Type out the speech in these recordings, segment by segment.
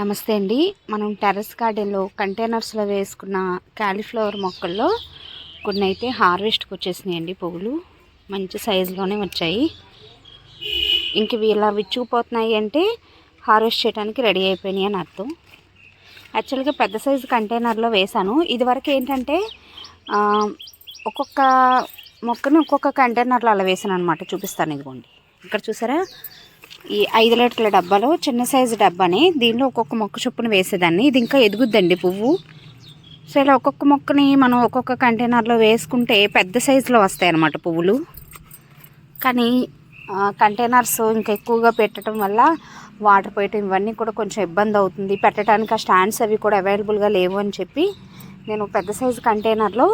నమస్తే అండి. మనం టెర్రస్ గార్డెన్లో కంటైనర్స్లో వేసుకున్న క్యాలీఫ్లవర్ మొక్కల్లో కొన్ని అయితే హార్వెస్ట్కి వచ్చేసినాయండి పువ్వులు. మంచి సైజులోనే వచ్చాయి. ఇంక ఇవి ఇలా విచ్చుకుపోతున్నాయి అంటే హార్వెస్ట్ చేయడానికి రెడీ అయిపోయినాయి అని అర్థం. యాక్చువల్గా పెద్ద సైజు కంటైనర్లో వేశాను. ఇదివరకు ఏంటంటే ఒక్కొక్క మొక్కని ఒక్కొక్క కంటైనర్లో అలా వేసాను అనమాట చూపిస్తాను ఇదిగోండి. ఇక్కడ చూసారా? ఈ ఐదు లీటర్ల డబ్బాలో చిన్న సైజు డబ్బాని దీనిలో ఒక్కొక్క మొక్క చొప్పున వేసేదాన్ని. ఇది ఇంకా ఎదుగుద్దండి పువ్వు. సో ఇలా ఒక్కొక్క మొక్కని మనం ఒక్కొక్క కంటైనర్లో వేసుకుంటే పెద్ద సైజులో వస్తాయి అన్నమాట పువ్వులు. కానీ కంటైనర్స్ ఇంకా ఎక్కువగా పెట్టడం వల్ల వాటర్ పోయటం ఇవన్నీ కూడా కొంచెం ఇబ్బంది అవుతుంది. పెట్టడానికి ఆ స్టాండ్స్ అవి కూడా అవైలబుల్గా లేవు అని చెప్పి నేను పెద్ద సైజు కంటైనర్లో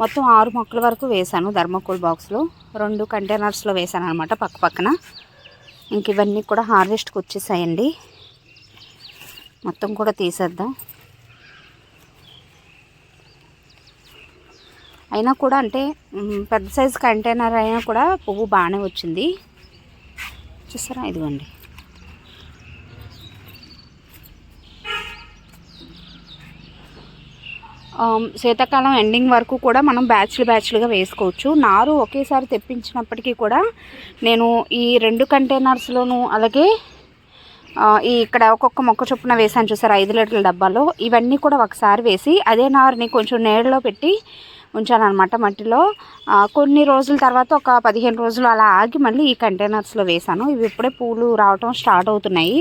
మొత్తం ఆరు మొక్కల వరకు వేశాను ధర్మకోల్ బాక్స్లో. రెండు కంటైనర్స్లో వేశాను అనమాట పక్క పక్కన. ఇంక ఇవన్నీ కూడా హార్వెస్ట్కి వచ్చేసాయండి. మొత్తం కూడా తీసేద్దాం. అయినా కూడా అంటే పెద్ద సైజు కంటైనర్ అయినా కూడా పువ్వు బాగానే వచ్చింది. చూసారా? ఇదిగోండి. శీతాకాలం ఎండింగ్ వరకు కూడా మనం బ్యాచ్లు బ్యాచ్లుగా వేసుకోవచ్చు. నారు ఒకేసారి తెప్పించినప్పటికీ కూడా నేను ఈ రెండు కంటైనర్స్లోను అలాగే ఈ ఇక్కడ ఒక్కొక్క మొక్క చొప్పున వేసాను చూసారు ఐదు లీటర్ల డబ్బాలో. ఇవన్నీ కూడా ఒకసారి వేసి అదే నారుని కొంచెం నీడలో పెట్టి ఉంచాను అనమాట మట్టిలో కొన్ని రోజుల తర్వాత ఒక పదిహేను రోజులు అలా ఆగి మళ్ళీ ఈ కంటైనర్స్లో వేసాను ఇవి ఇప్పుడే పూలు రావటం స్టార్ట్ అవుతున్నాయి.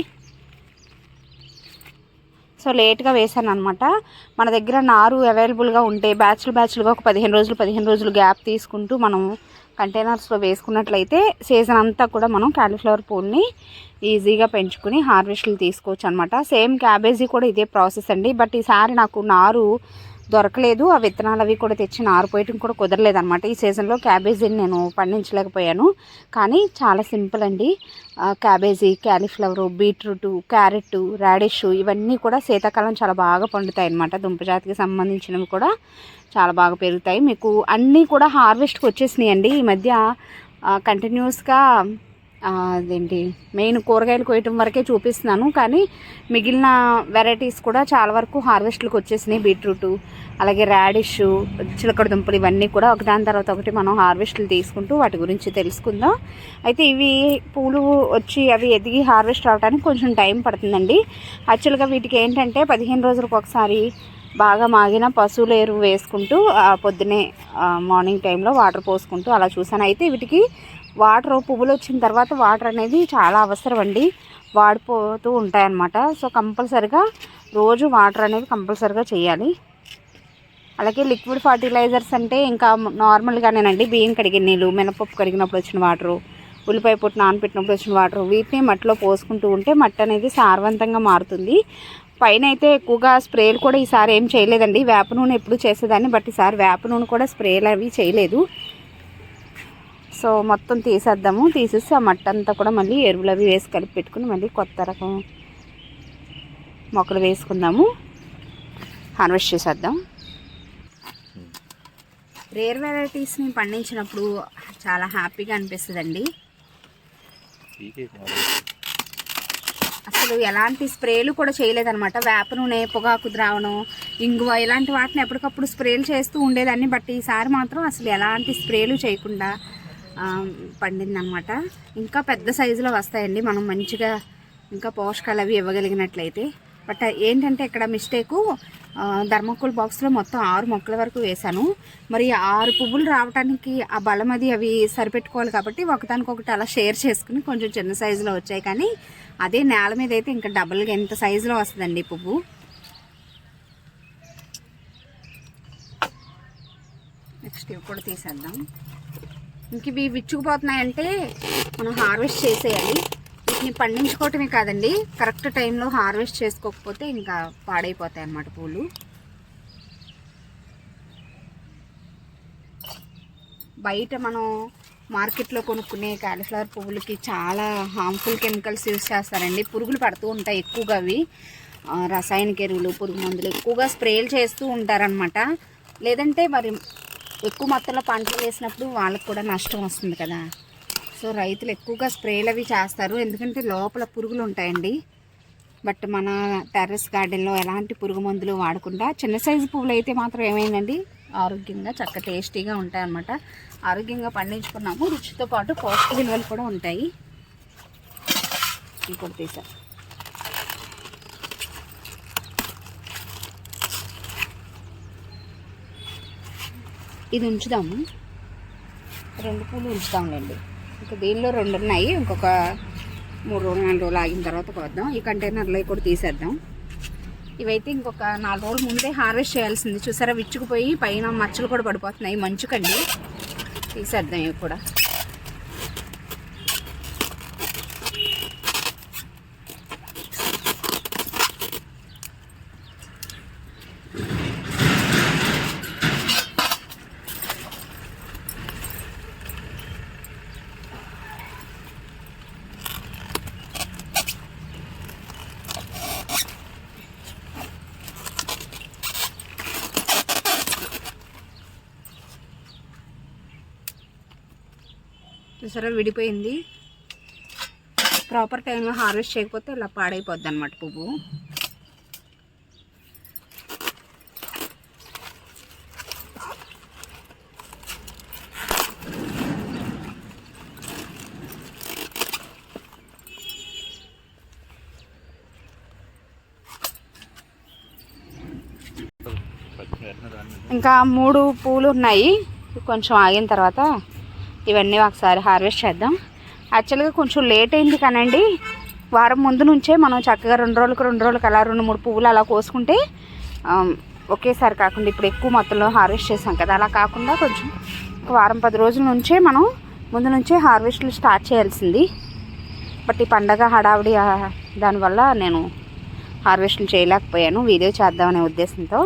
సో లేట్గా వేసాను అనమాట మన దగ్గర నారు అవైలబుల్గా ఉంటే బ్యాచ్లు బ్యాచ్లుగా ఒక పదిహేను రోజులు పదిహేను రోజులు గ్యాప్ తీసుకుంటూ మనం కంటైనర్స్లో వేసుకున్నట్లయితే సీజన్ అంతా కూడా మనం క్యాలీఫ్లవర్ పూల్ని ఈజీగా పెంచుకుని హార్వెస్ట్లు తీసుకోవచ్చు అనమాట సేమ్ క్యాబేజీ కూడా ఇదే ప్రాసెస్ అండి. బట్ ఈసారి నాకు నారు దొరకలేదు. ఆ విత్తనాలు అవి కూడా తెచ్చి నారు పోయటం కూడా కుదరలేదు అనమాట ఈ సీజన్లో క్యాబేజీని నేను పండించలేకపోయాను. కానీ చాలా సింపుల్ అండి. Cabbage cauliflower beetroot carrot radish ఇవన్నీ కూడా శీతాకాలం చాలా బాగా పండుతాయి అన్నమాట దుంపజాతికి సంబంధించినవి కూడా చాలా బాగా పెరుగుతాయి. మీకు అన్నీ కూడా హార్వెస్ట్కి వచ్చేసినాయి అండి ఈ మధ్య కంటిన్యూస్గా అదేంటి మెయిన్ కూరగాయలు కోయటం వరకే చూపిస్తున్నాను కానీ మిగిలిన వెరైటీస్ కూడా చాలా వరకు హార్వెస్ట్లకు వచ్చేసినాయి బీట్రూట్ అలాగే రాడిష్ చిలకడ దుంపలు ఇవన్నీ కూడా ఒకదాని తర్వాత ఒకటి మనం హార్వెస్ట్లు తీసుకుంటూ వాటి గురించి తెలుసుకుందాం. అయితే ఇవి పూలు వచ్చి అవి ఎదిగి హార్వెస్ట్ అవడానికి కొంచెం టైం పడుతుందండి. యాక్చువల్గా వీటికి ఏంటంటే పదిహేను రోజులకు ఒకసారి బాగా మాగిన పశువుల ఎరువు వేసుకుంటూ పొద్దునే మార్నింగ్ టైంలో వాటర్ పోసుకుంటూ అలా చూసాను అయితే వీటికి వాటర్ పువ్వులు వచ్చిన తర్వాత వాటర్ అనేది చాలా అవసరం అండి. వాడిపోతూ ఉంటాయన్నమాట. సో కంపల్సరిగా రోజు వాటర్ అనేది కంపల్సరిగా చేయాలి. అలాగే లిక్విడ్ ఫర్టిలైజర్స్ అంటే ఇంకా నార్మల్గానేనండి బియ్యం కడిగిన నీళ్ళు మినపప్పు కడిగినప్పుడు వచ్చిన వాటరు ఉల్లిపాయ పొట్టు నానపెట్టినప్పుడు వచ్చిన వాటర్ వీటిని మట్టిలో పోసుకుంటూ ఉంటే మట్టి అనేది సారవంతంగా మారుతుంది. పైన అయితే ఎక్కువగా స్ప్రేలు కూడా ఈసారి ఏం చేయలేదండి. వేప నూనె ఎప్పుడు చేసేదాన్ని బట్ ఈసారి వేప నూనె కూడా స్ప్రేలు అవి చేయలేదు. సో మొత్తం తీసేద్దాము. తీసేసి ఆ మట్టి అంతా కూడా మళ్ళీ ఎరువులు అవి వేసి కలిపి పెట్టుకుని మళ్ళీ కొత్త రకం మొక్కలు వేసుకుందాము. హార్వెస్ట్ చేసేద్దాం. రేర్ వెరైటీస్ని పండించినప్పుడు చాలా హ్యాపీగా అనిపిస్తుందండి. అసలు ఎలాంటి స్ప్రేలు కూడా చేయలేదనమాట వేప నూనె పొగాకు ద్రావణం ఇంగువ ఇలాంటి వాటిని ఎప్పటికప్పుడు స్ప్రేలు చేస్తూ ఉండేదాన్ని. బట్ ఈసారి మాత్రం అసలు ఎలాంటి స్ప్రేలు చేయకుండా పండిందనమాట ఇంకా పెద్ద సైజులో వస్తాయండి. మనం మంచిగా ఇంకా పోషకాలు అవి ఇవ్వగలిగినట్లయితే. బట్ ఏంటంటే ఇక్కడ మిస్టేకు ధర్మకోల్ బాక్స్లో మొత్తం ఆరు మొక్కల వరకు వేశాను. మరి ఆరు పువ్వులు రావడానికి ఆ బలం అది అవి సరిపెట్టుకోవాలి కాబట్టి ఒకదానికొకటి అలా షేర్ చేసుకుని కొంచెం చిన్న సైజులో వచ్చాయి. కానీ అదే నేల మీద అయితే ఇంకా డబుల్గా ఎంత సైజులో వస్తుందండి పువ్వు. నెక్స్ట్ ఇవి కూడా తీసేద్దాం. ఇంక ఇవి విచ్చుకుపోతున్నాయంటే మనం హార్వెస్ట్ చేసేయాలి. వీటిని పండించుకోవటమే కాదండి. కరెక్ట్ టైంలో హార్వెస్ట్ చేసుకోకపోతే ఇంకా పాడైపోతాయి అన్నమాట పూలు. బయట మనం మార్కెట్లో కొనుక్కునే కాలీఫ్లవర్ పువ్వులకి చాలా హార్మ్ఫుల్ కెమికల్స్ యూస్ చేస్తారండి. పురుగులు పడుతూ ఉంటాయి ఎక్కువగా అవి. రసాయనిక ఎరువులు పురుగు మందులు ఎక్కువగా స్ప్రేలు చేస్తూ ఉంటారనమాట లేదంటే మరి ఎక్కువ మొత్తంలో పంటలు వేసినప్పుడు వాళ్ళకి కూడా నష్టం వస్తుంది కదా. సో రైతులు ఎక్కువగా స్ప్రేలు అవి చేస్తారు. ఎందుకంటే లోపల పురుగులు ఉంటాయండి. బట్ మన టెర్రస్ గార్డెన్లో ఎలాంటి పురుగు మందులు వాడకుండా చిన్న సైజు పువ్వులు అయితే మాత్రం ఏమైందండి? ఆరోగ్యంగా చక్క టేస్టీగా ఉంటాయన్నమాట. ఆరోగ్యంగా పండించుకున్నాము. రుచితో పాటు పోషక విలువలు కూడా ఉంటాయి. ఇంకోటి తీసా. ఇది ఉంచుదాము. రెండు పూలు ఉంచుతాములేండి. ఇంకా దీనిలో రెండు ఉన్నాయి. ఇంకొక మూడు రోజులు నాలుగు రోజులు ఆగిన తర్వాత కొద్దాం ఈ కంటైనర్లో కూడా తీసేద్దాం. ఇవైతే ఇంకొక నాలుగు రోజుల ముందే హార్వెస్ట్ చేయాల్సింది. చూసారా విచ్చుకుపోయి పైన మచ్చలు కూడా పడిపోతున్నాయి. మంచుకండి. తీసేద్దాం ఇవి కూడా. చూసారా విడిపోయింది. ప్రాపర్ టైంలో హార్వెస్ట్ చేయకపోతే ఇలా పాడైపోద్ది అనమాట పువ్వు. ఇంకా మూడు పూలు ఉన్నాయి. కొంచెం ఆగిన తర్వాత ఇవన్నీ ఒకసారి హార్వెస్ట్ చేద్దాం. యాక్చువల్గా కొంచెం లేట్ అయింది కానండి. వారం ముందు నుంచే మనం చక్కగా రెండు రోజులకు రెండు రోజులకు అలా రెండు మూడు పువ్వులు అలా కోసుకుంటే ఒకేసారి కాకుండా ఇప్పుడు ఎక్కువ మొత్తంలో హార్వెస్ట్ చేసాం కదా. అలా కాకుండా కొంచెం ఒక వారం పది రోజుల నుంచే మనం ముందు నుంచే హార్వెస్ట్లు స్టార్ట్ చేయాల్సింది. బట్ ఈ పండగ హడావిడి దానివల్ల నేను హార్వెస్ట్లు చేయలేకపోయాను. వీడియో చేద్దామనే ఉద్దేశంతో.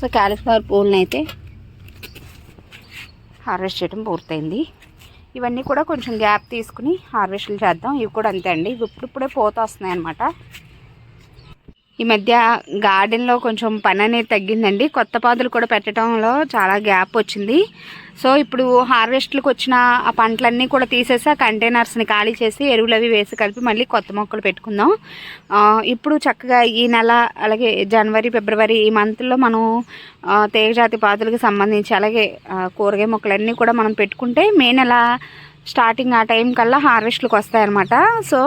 సో క్యాలీఫ్లవర్ పూలనైతే అయితే హార్వెస్ట్ చేయడం పూర్తయింది. ఇవన్నీ కూడా కొంచెం గ్యాప్ తీసుకుని హార్వెస్ట్లు చేద్దాం. ఇవి కూడా అంతే అండి. ఇవి ఇప్పుడిప్పుడే పోత వస్తున్నాయి అనమాట ఈ మధ్య గార్డెన్లో కొంచెం పని అనేది తగ్గిందండి. కొత్త పాదులు కూడా పెట్టడంలో చాలా గ్యాప్ వచ్చింది. సో ఇప్పుడు హార్వెస్ట్లకు వచ్చిన ఆ పంటలన్నీ కూడా తీసేసి ఆ కంటైనర్స్ని ఖాళీ చేసి ఎరువులు అవి వేసి కలిపి మళ్ళీ కొత్త మొక్కలు పెట్టుకుందాం. ఇప్పుడు చక్కగా ఈ నెల అలాగే జనవరి ఫిబ్రవరి ఈ మంత్లో మనం తేగజాతి పాదులకు సంబంధించి అలాగే కూరగాయ మొక్కలన్నీ కూడా మనం పెట్టుకుంటే మే నెల స్టార్టింగ్ ఆ టైం కల్లా హార్వెస్ట్లకు వస్తాయన్నమాట. సో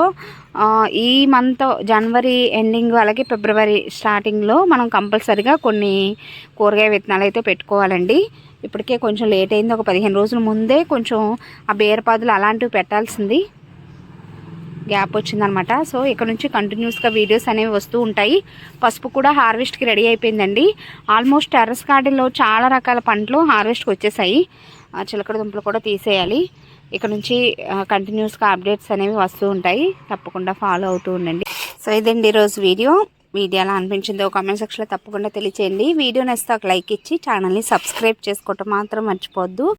ఈ మంత్ జనవరి ఎండింగ్ అలాగే ఫిబ్రవరి స్టార్టింగ్లో మనం కంపల్సరిగా కొన్ని కూరగాయ విత్తనాలు అయితే పెట్టుకోవాలండి. ఇప్పటికే కొంచెం లేట్ అయింది. ఒక పదిహేను రోజుల ముందే కొంచెం ఆ బీరపాదులు అలాంటివి పెట్టాల్సింది. గ్యాప్ వచ్చిందనమాట సో ఇక్కడ నుంచి కంటిన్యూస్గా వీడియోస్ అనేవి వస్తూ ఉంటాయి. పసుపు కూడా హార్వెస్ట్కి రెడీ అయిపోయిందండి. ఆల్మోస్ట్ టెర్రస్ గార్డెన్లో చాలా రకాల పంటలు హార్వెస్ట్కి వచ్చేసాయి. చిలకడ దుంపలు కూడా తీసేయాలి. ఇక్కడ నుంచి కంటిన్యూస్గా అప్డేట్స్ అనేవి వస్తూ ఉంటాయి. తప్పకుండా ఫాలో అవుతూ ఉండండి. సో ఇదండి ఈరోజు వీడియో వీడియో ఎలా అనిపించిందో కామెంట్ సెక్షన్లో తప్పకుండా తెలియచేయండి. వీడియో నచ్చితే ఒక లైక్ ఇచ్చి ఛానల్ని సబ్స్క్రైబ్ చేసుకోవటం మాత్రం మర్చిపోద్దు